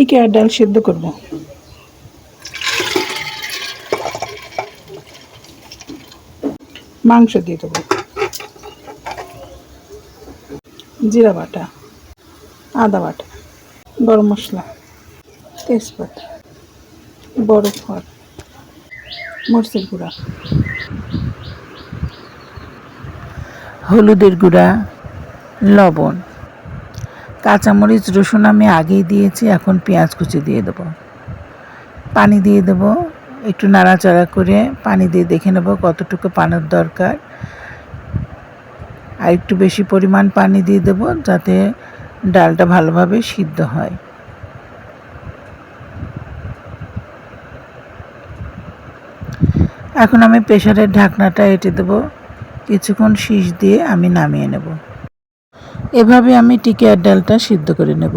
টিকে আর ডাল সিদ্ধ করব। মাংস দিয়ে দেবো। জিরা বাটা, আদা বাটা, গরম মশলা, তেজপাতা, বড় ফল মরিচের গুঁড়া, হলুদের গুঁড়া, লবণ। কাঁচামরিচ, রসুন আমি আগেই দিয়েছি, এখন পেঁয়াজ কুচি দিয়ে দেবো। পানি দিয়ে দেবো, একটু নাড়াচাড়া করে পানি দিয়ে দেখে নেব কতটুকু পানির দরকার। আর একটু বেশি পরিমাণ পানি দিয়ে দেবো যাতে ডালটা ভালোভাবে সিদ্ধ হয়। এখন আমি প্রেশারের ঢাকনাটা এঁটে দেবো। কিছুক্ষণ শীষ দিয়ে আমি নামিয়ে নেব। এভাবে আমি টিকিয়ার ডালটা সিদ্ধ করে নেব।